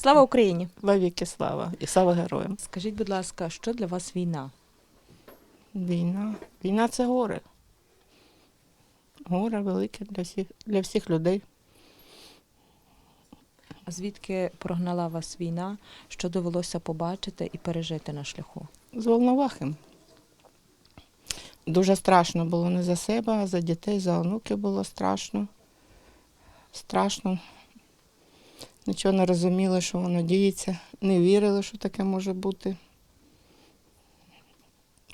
Слава Україні! Вовіки слава і слава героям. Скажіть, будь ласка, що для вас війна? Війна. Війна це горе. Горе велике для всіх, для всіх людей. А звідки прогнала вас війна? Що довелося побачити і пережити на шляху? З Волновахи. Дуже страшно було не за себе, а за дітей, за онуків було страшно. Страшно. Нічого не розуміли, що воно діється. Не вірили, що таке може бути.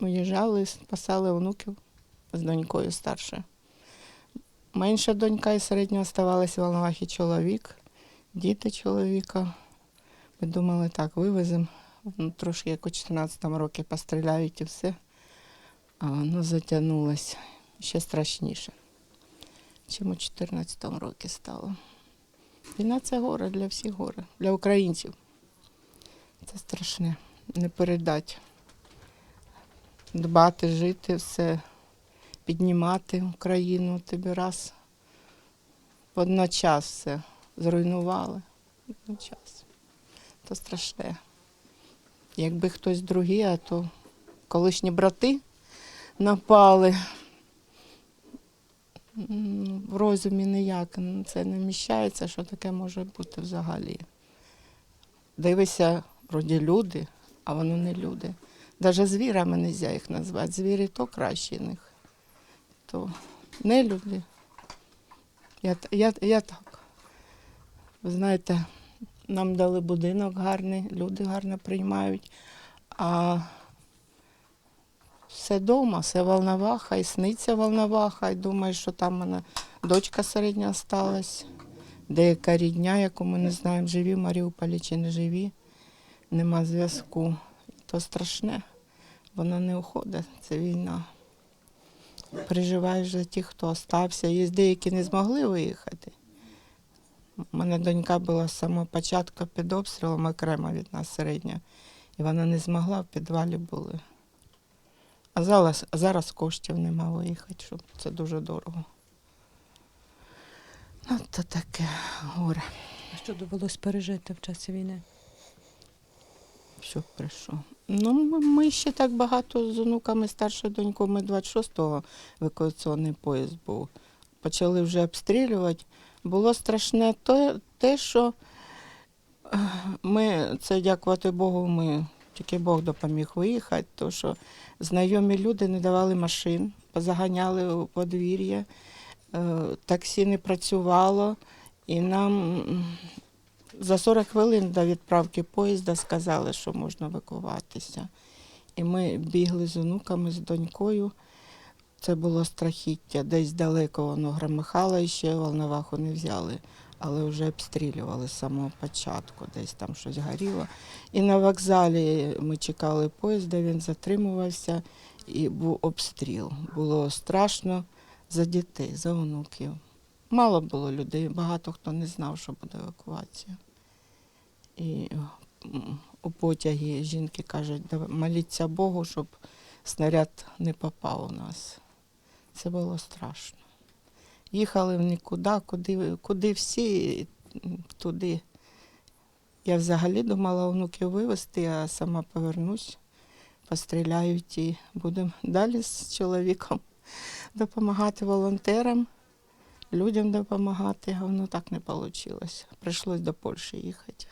Уїжджали, спасали онуків з донькою старше. Менша донька і середня оставалась в Волновахі чоловік, діти чоловіка. Ми думали, так, вивеземо. Ну, трошки як у 14 році постріляють і все. А воно затягнулося ще страшніше, чим у 14 році стало. Війна це горе для всіх горе, для українців. Це страшне. Не передати. Дбати, жити, все, піднімати Україну тобі раз. Водночас все зруйнували. Водночас. То страшне. Якби хтось другий, а то колишні брати напали. В розумі ніяк це не вміщається, що таке може бути взагалі. Дивися, вроді люди, а воно не люди. Навіть звірами не можна їх назвати. Звірі то краще них, то не люди. Я, я, я так. Ви знаєте, нам дали будинок гарний, люди гарно приймають. А все вдома, все волноваха, і сниться волноваха, і думаєш, що там мене дочка середня осталась, деяка рідня, яку ми не знаємо, живі в Маріуполі чи не живі, нема зв'язку. То страшне, вона не уходить, це війна. Переживаєш за тих, хто остався. Є деякі не змогли виїхати. У мене донька була з самого початку під обстрілом окремо від нас середня, і вона не змогла, в підвалі були. А зараз, а зараз коштів нема виїхати, щоб це дуже дорого. Ну, то таке горе, А що довелось пережити в часі війни? що прийшов. Ну, ми- ми ще так багато з онуками старшою донькою, ми 26-го евакуаційний поїзд був. Почали вже обстрілювати. Було страшне те, те, що е, ми, це дякувати Богу, ми тільки Бог допоміг виїхати, то що знайомі люди не давали машин, позаганяли у подвір'я, е, таксі не працювало, і нам за 40 хвилин до відправки поїзда сказали, що можна евакуватися. І ми бігли з онуками, з донькою. Це було страхіття. Десь далеко воно громихало і ще волноваху не взяли, але вже обстрілювали з самого початку, десь там щось горіло. І на вокзалі ми чекали поїзда, він затримувався і був обстріл. Було страшно за дітей, за онуків. Мало було людей, багато хто не знав, що буде евакуація. І у потягі жінки кажуть, «Да моліться Богу, щоб снаряд не попав у нас. Це було страшно. Їхали в нікуди, куди, куди всі, туди. Я взагалі думала онуків вивезти, а сама повернусь, постріляють і будемо далі з чоловіком допомагати волонтерам, людям допомагати, а воно так не вийшло. Прийшлось до Польщі їхати,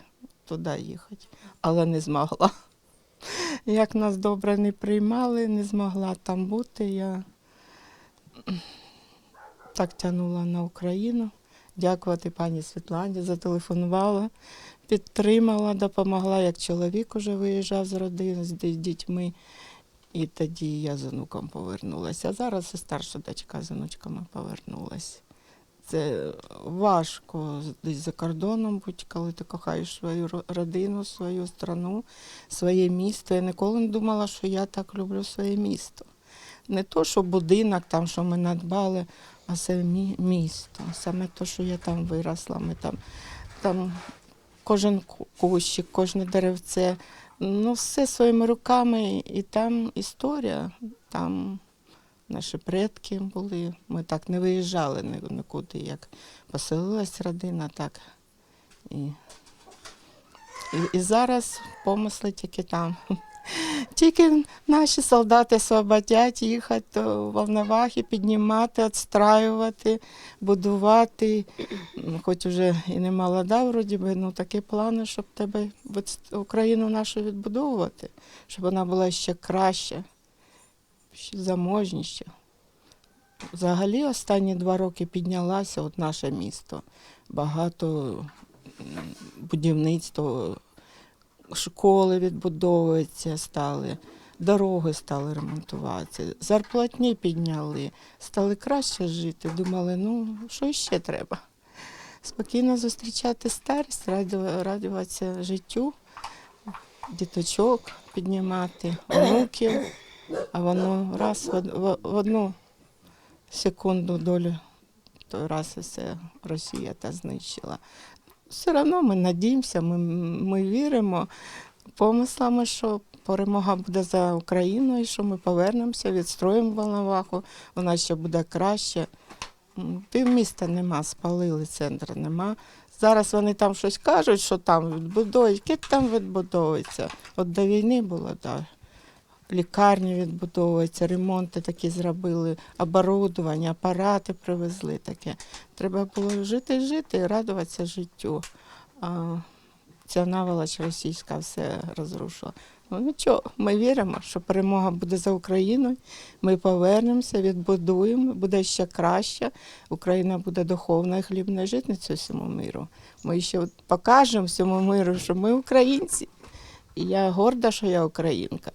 туди їхати, але не змогла. Як нас добре не приймали, не змогла там бути. Я так тягнула на Україну. Дякувати пані Світлані, зателефонувала, підтримала, допомогла, як чоловік уже виїжджав з родини, з дітьми. І тоді я з онуком повернулася. А зараз і старша дочка з онучками повернулася. Це важко десь за кордоном бути, коли ти кохаєш свою родину, свою страну, своє місто. Я ніколи не думала, що я так люблю своє місто. Не то, що будинок, там, що ми надбали, а це місто. Саме те, що я там виросла. Ми там, там кожен кущик, кожне деревце. Ну, все своїми руками, і там історія, там наші предки були. Ми так не виїжджали нікуди, як поселилась родина, так і І, і зараз помисли тільки там. Тільки наші солдати освободять їхати до Волновахи, піднімати, відстраювати, будувати. Хоч вже і не молода, вроді би, ну такі плани, щоб тебе Україну нашу відбудовувати, щоб вона була ще краща, ще заможніша. Взагалі останні два роки піднялася от наше місто. Багато м, будівництва, школи відбудовуються стали, дороги стали ремонтуватися, зарплатні підняли, стали краще жити. Думали, ну що ще треба? Спокійно зустрічати старість, раду- радуватися життю, діточок піднімати, онуків, а воно раз в, одну секунду долю той раз і все Росія та знищила. Все одно ми надіємося, ми, ми віримо помислами, що перемога буде за Україною, що ми повернемося, відстроїмо Волноваху, вона ще буде краще. М, Півміста нема, спалили центр нема. Зараз вони там щось кажуть, що там відбудовують. Яке там відбудовується? От до війни було, так. Лікарні відбудовуються, ремонти такі зробили, оборудування, апарати привезли таке. Треба було жити, жити і радуватися життю. А ця наволоч російська все розрушила. Ну нічого, ми віримо, що перемога буде за Україною. Ми повернемося, відбудуємо, буде ще краще. Україна буде духовною хлібною житницею всьому миру. Ми ще покажемо всьому миру, що ми українці. І я горда, що я українка.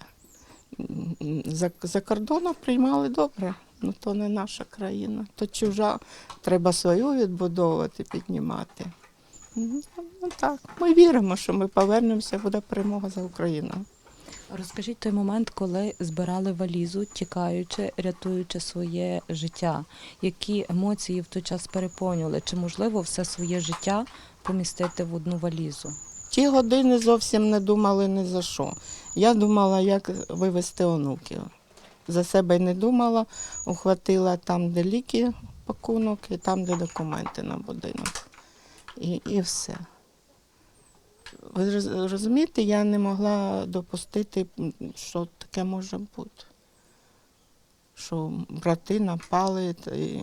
За, за кордоном приймали добре. Ну то не наша країна, то чужа. Треба свою відбудовувати, піднімати. Ну так, ми віримо, що ми повернемося, буде перемога за Україну. Розкажіть той момент, коли збирали валізу, тікаючи, рятуючи своє життя. Які емоції в той час переповнювали? Чи можливо все своє життя помістити в одну валізу? Ті години зовсім не думали ні за що. Я думала, як вивезти онуків. За себе не думала, ухватила там, де ліки, пакунок, і там, де документи на будинок. І, і все. Ви розумієте, я не могла допустити, що таке може бути. Що брати напали і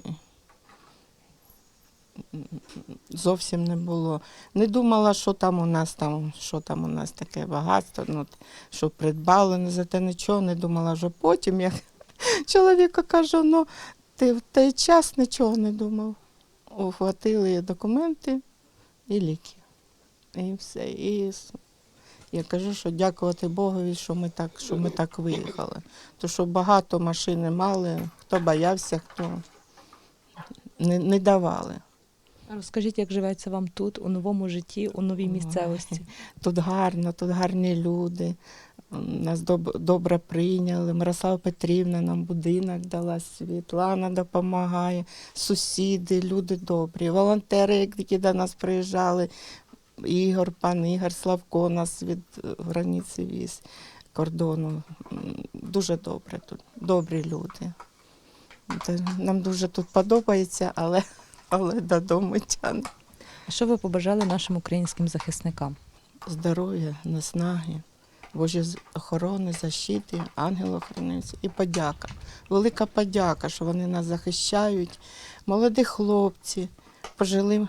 зовсім не було. Не думала, що там у нас там, що там у нас таке багатство, ну, що придбали, не за те нічого, не думала вже потім, як чоловіка кажу, ну ти в той час нічого не думав. Ухватили документи і ліки. І все. І я кажу, що дякувати Богові, що ми так, що ми так виїхали. То що багато машини мали, хто боявся, хто не, не давали. Розкажіть, як живеться вам тут, у новому житті, у новій місцевості? Тут гарно, тут гарні люди. Нас доб- добре прийняли. Мирослава Петрівна нам будинок дала, Світлана допомагає, сусіди, люди добрі, волонтери, які до нас приїжджали. Ігор, пан Ігор Славко нас від е, границі віз кордону. Дуже добре тут, добрі люди. Нам дуже тут подобається, але, але додому тягне. А що ви побажали нашим українським захисникам? здоров'я, наснаги, Божі охорони, защити, ангел охоронився і подяка. Велика подяка, що вони нас захищають. Молоді хлопці, пожили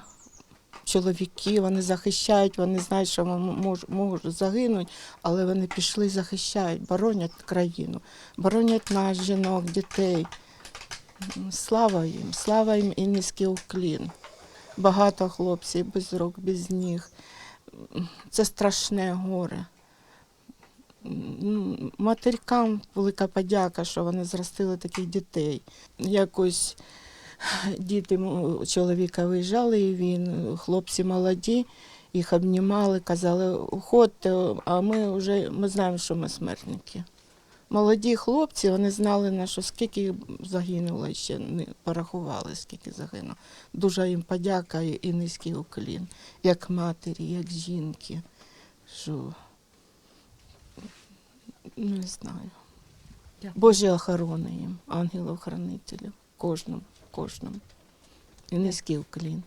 чоловіки, вони захищають, вони знають, що м- можуть загинути, але вони пішли, захищають, боронять країну, боронять нас, жінок, дітей. Слава їм, слава їм і низький уклін. Багато хлопців без рук, без ніг це страшне горе. Матерькам велика подяка, що вони зростили таких дітей. Якось діти чоловіка виїжджали, і він, хлопці молоді, їх обнімали, казали, уходьте, а ми вже ми знаємо, що ми смертники. Молоді хлопці, вони знали, на що скільки їх загинуло, ще не порахували, скільки загинуло. Дуже їм подяка і низький уклін, як матері, як жінки. Що... Не знаю. Божі охорони їм, ангелів-хранителів, кожному, кожному. І низький уклін.